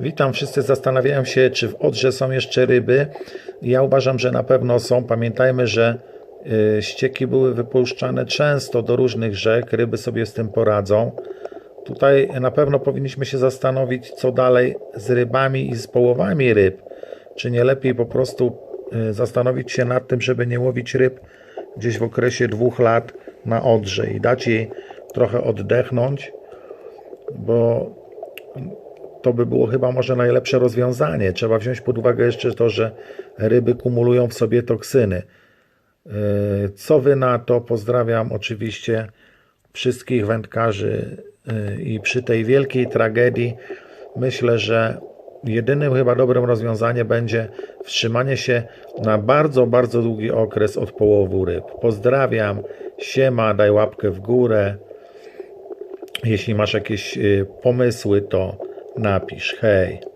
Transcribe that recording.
Witam, wszyscy zastanawiają się, czy w Odrze są jeszcze ryby. Ja uważam, że na pewno są. Pamiętajmy, że y, ścieki były wypuszczane często do różnych rzek, ryby sobie z tym poradzą. Tutaj na pewno powinniśmy się zastanowić, co dalej z rybami i z połowami ryb. Czy nie lepiej po prostu y, zastanowić się nad tym, żeby nie łowić ryb gdzieś w okresie dwóch lat na Odrze i dać jej trochę oddechnąć, bo to by było chyba może najlepsze rozwiązanie. Trzeba wziąć pod uwagę jeszcze to, że ryby kumulują w sobie toksyny. Yy, Co wy na to? Pozdrawiam oczywiście wszystkich wędkarzy yy, i przy tej wielkiej tragedii myślę, że jedynym chyba dobrym rozwiązaniem będzie wstrzymanie się na bardzo, bardzo długi okres od połowu ryb. Pozdrawiam, siema, daj łapkę w górę. Jeśli masz jakieś y, pomysły, to napisz. Hej.